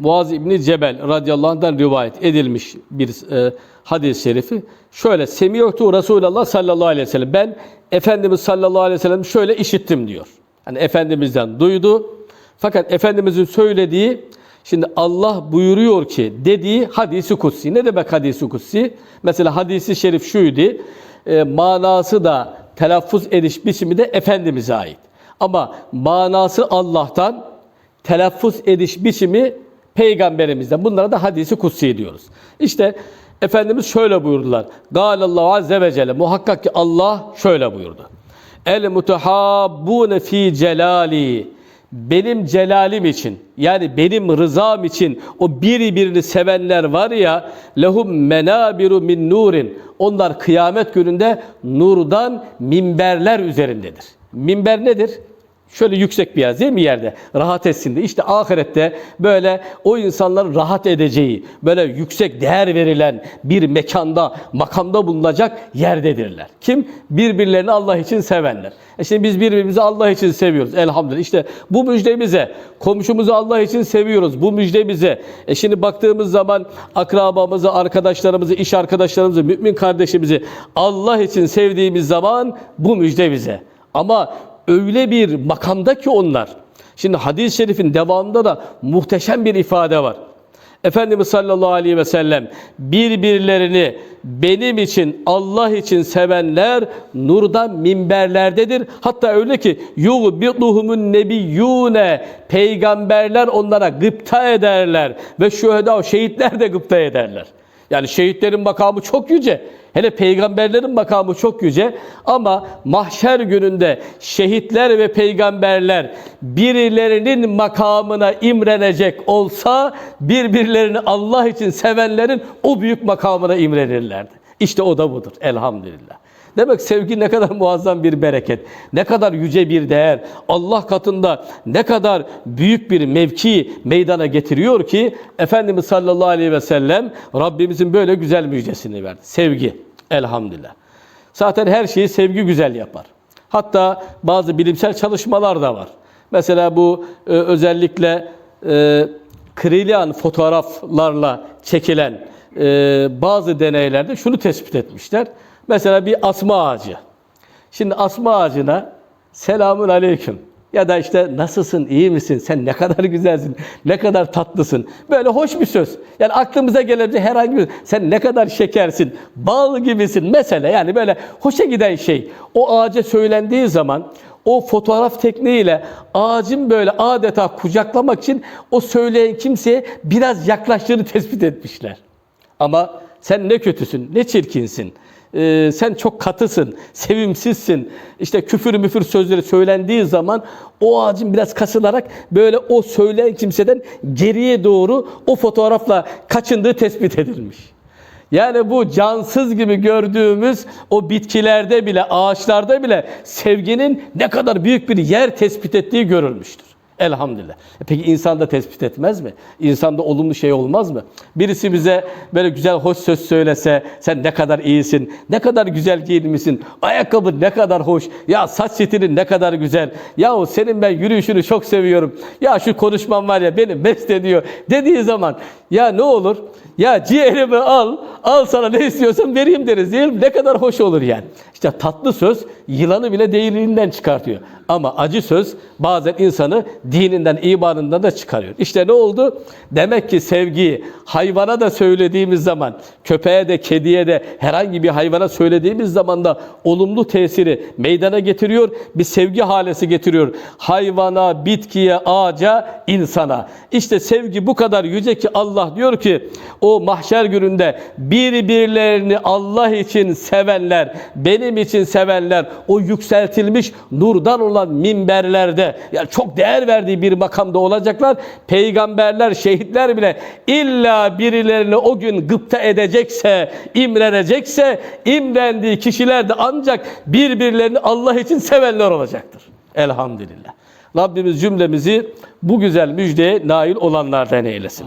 Muaz İbni Cebel radıyallahu anh'dan rivayet edilmiş bir e, hadis-i şerifi. Şöyle, Semiyoktu Resulullah sallallahu aleyhi ve sellem. Ben Efendimiz sallallahu aleyhi ve sellem şöyle işittim diyor. Hani Efendimiz'den duydu. Fakat Efendimiz'in söylediği, şimdi Allah buyuruyor ki dediği hadisi kutsi. Ne demek hadisi kutsi? Mesela hadisi şerif şuydu. e, manası da telaffuz ediş biçimi de Efendimiz'e ait. Ama manası Allah'tan, telaffuz ediş biçimi peygamberimizden. Bunlara da hadisi kutsi diyoruz. İşte Efendimiz şöyle buyurdular. Galallahu azze ve celle. Muhakkak ki Allah şöyle buyurdu. El mutehabbune fi celali. Benim celalim için yani benim rızam için o birbirini sevenler var ya lehum menabiru min nurin. Onlar kıyamet gününde nurdan minberler üzerindedir. Minber nedir? Şöyle yüksek bir yer değil mi yerde? Rahat etsin diye. İşte ahirette böyle o insanların rahat edeceği, böyle yüksek değer verilen bir mekanda, makamda bulunacak yerdedirler. Kim? Birbirlerini Allah için sevenler. E şimdi biz birbirimizi Allah için seviyoruz elhamdülillah. İşte bu müjde bize. Komşumuzu Allah için seviyoruz. Bu müjde bize. E şimdi baktığımız zaman akrabamızı, arkadaşlarımızı, iş arkadaşlarımızı, mümin kardeşimizi Allah için sevdiğimiz zaman bu müjde bize. Ama öyle bir makamda ki onlar. Şimdi hadis-i şerifin devamında da muhteşem bir ifade var. Efendimiz sallallahu aleyhi ve sellem birbirlerini benim için Allah için sevenler nurdan minberlerdedir. Hatta öyle ki yughbiduhumun nebiyyune peygamberler onlara gıpta ederler ve şüheda şehitler de gıpta ederler. Yani şehitlerin makamı çok yüce. Hele peygamberlerin makamı çok yüce ama mahşer gününde şehitler ve peygamberler birilerinin makamına imrenecek olsa birbirlerini Allah için sevenlerin o büyük makamına imrenirlerdi. İşte o da budur elhamdülillah. Demek sevgi ne kadar muazzam bir bereket, ne kadar yüce bir değer, Allah katında ne kadar büyük bir mevki meydana getiriyor ki Efendimiz sallallahu aleyhi ve sellem Rabbimizin böyle güzel müjdesini verdi. Sevgi elhamdülillah. Zaten her şeyi sevgi güzel yapar. Hatta bazı bilimsel çalışmalar da var. Mesela bu e, özellikle e, Krillian fotoğraflarla çekilen e, bazı deneylerde şunu tespit etmişler. Mesela bir asma ağacı. Şimdi asma ağacına selamun aleyküm ya da işte nasılsın, iyi misin, sen ne kadar güzelsin, ne kadar tatlısın. Böyle hoş bir söz. Yani aklımıza gelebilecek herhangi bir sen ne kadar şekersin, bal gibisin mesele. Yani böyle hoşa giden şey. O ağaca söylendiği zaman o fotoğraf tekniğiyle ağacın böyle adeta kucaklamak için o söyleyen kimseye biraz yaklaştığını tespit etmişler. Ama sen ne kötüsün, ne çirkinsin. Ee, sen çok katısın, sevimsizsin. İşte küfür müfür sözleri söylendiği zaman o ağacın biraz kasılarak böyle o söyleyen kimseden geriye doğru o fotoğrafla kaçındığı tespit edilmiş. Yani bu cansız gibi gördüğümüz o bitkilerde bile, ağaçlarda bile sevginin ne kadar büyük bir yer tespit ettiği görülmüştür. Elhamdülillah. E Peki insan da tespit etmez mi? İnsanda olumlu şey olmaz mı? Birisi bize böyle güzel hoş söz söylese, sen ne kadar iyisin, ne kadar güzel giyinmişsin, ayakkabı ne kadar hoş, ya saç stilin ne kadar güzel, yahu senin ben yürüyüşünü çok seviyorum, ya şu konuşman var ya beni mest ediyor dediği zaman ya ne olur? Ya ciğerimi al, al sana ne istiyorsan vereyim deriz değil mi? Ne kadar hoş olur yani. İşte tatlı söz yılanı bile değilinden çıkartıyor. Ama acı söz bazen insanı dininden, imanından da çıkarıyor. İşte ne oldu? Demek ki sevgiyi hayvana da söylediğimiz zaman, köpeğe de, kediye de, herhangi bir hayvana söylediğimiz zaman da olumlu tesiri meydana getiriyor. Bir sevgi halesi getiriyor. Hayvana, bitkiye, ağaca, insana. İşte sevgi bu kadar yüce ki Allah diyor ki o mahşer gününde birbirlerini Allah için sevenler, benim için sevenler, o yükseltilmiş nurdan olan minberlerde yani çok değer verdiği bir makamda olacaklar. Peygamberler, şehitler bile illa birilerini o gün gıpta edecekse, imrenecekse, imrendiği kişiler de ancak birbirlerini Allah için sevenler olacaktır. Elhamdülillah. Rabbimiz cümlemizi bu güzel müjdeye nail olanlardan eylesin.